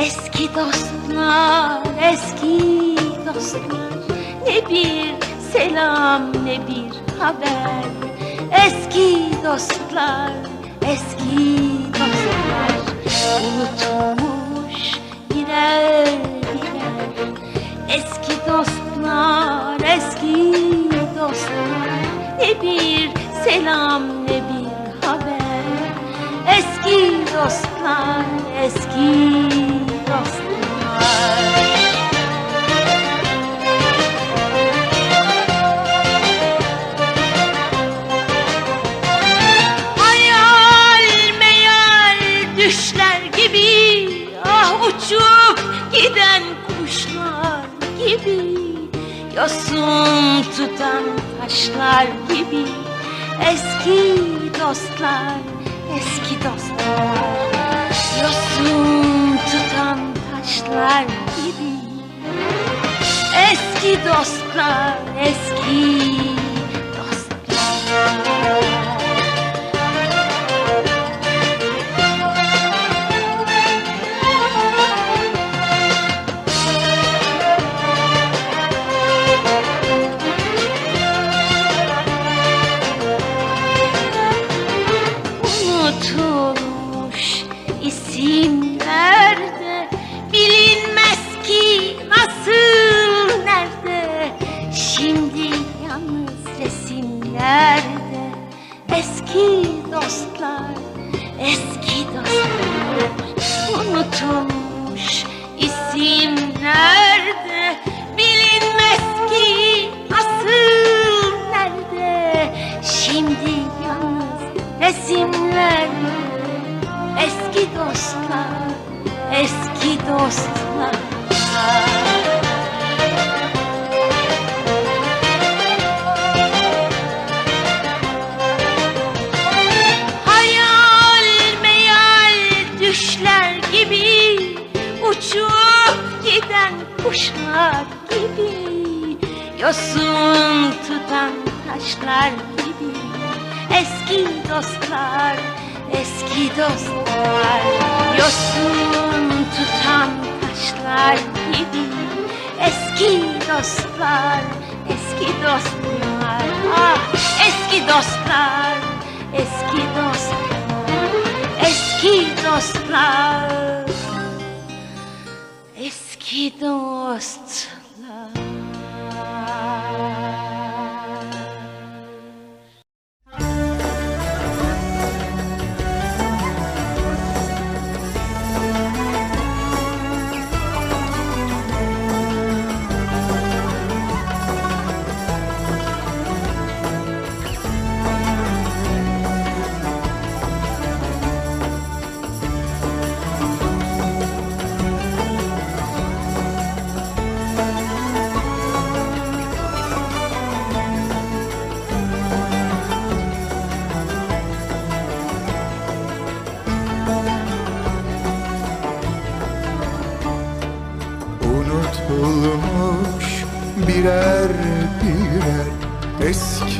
Eski dostlar, eski dostlar. Ne bir selam ne bir haber. Eski dostlar, eski dostlar. Unutmuş birer birer Eski dostlar, eski dostlar. Ne bir selam ne bir haber. Eski dostlar, eski düşler gibi Ah uçup giden kuşlar gibi Yosun tutan taşlar gibi Eski dostlar, eski dostlar. Yosun tutan taşlar gibi Eski dostlar, eski eski dostlar Unutulmuş isimlerde Bilinmez ki nasıl nerede? Şimdi yalnız resimlerde Eski dostlar, eski dostlar kuşlar gibi Yosun tutan taşlar gibi. Eski dostlar, eski dostlar Yosun tutan taşlar gibi. Eski dostlar, eski dostlar Ah eski dostlar, eski dostlar Eski dostlar Eski dostlar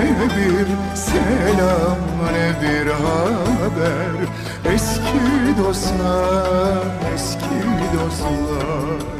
bir selam ne bir haber. Eski dostlar, eski dostlar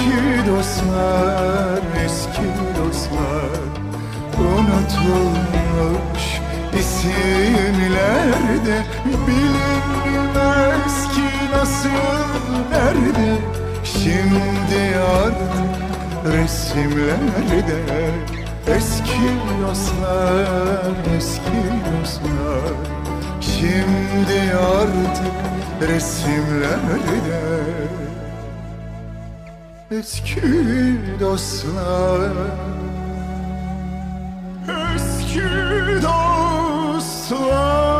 Eski dostlar, eski dostlar Unutulmuş isimlerde Bilinmez ki nasıl nerede? Şimdi artık resimlerde Eski dostlar, eski dostlar Şimdi artık resimlerde Eski dostlar. Eski dostlar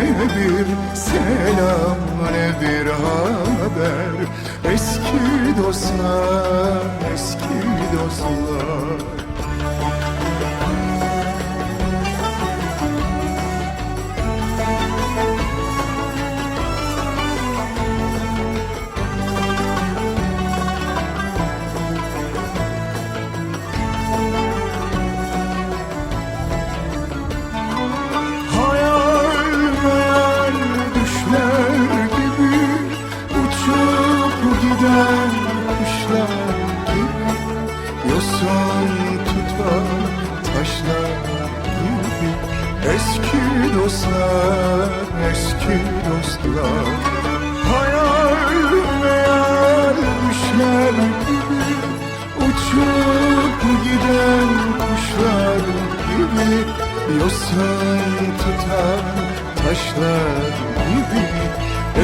bir selam ne bir haber? Eski dostlar, eski dostlar Yosun tutan taşlar gibi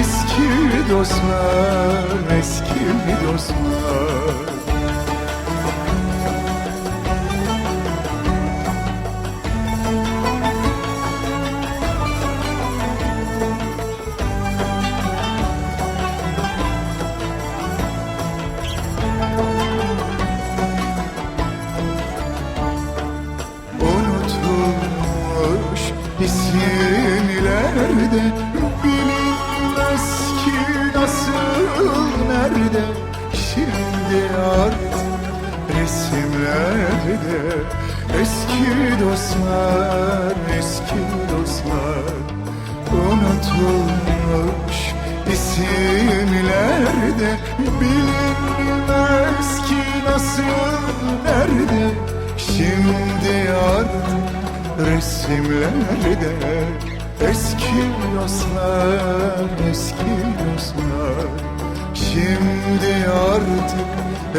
Eski dostlar, eski dostlar isimlerde Bilinmez ki nasıl nerede? Şimdi artık resimlerde Eski dostlar, eski dostlar. Unutulmuş isimlerde Bilinmez ki nasıl nerede? Şimdi artık resimlerde Eski dostlar, eski dostlar. Şimdi artık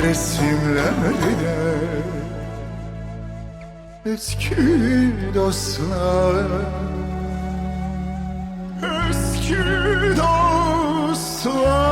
resimlerde Eski dostlar. Eski dostlar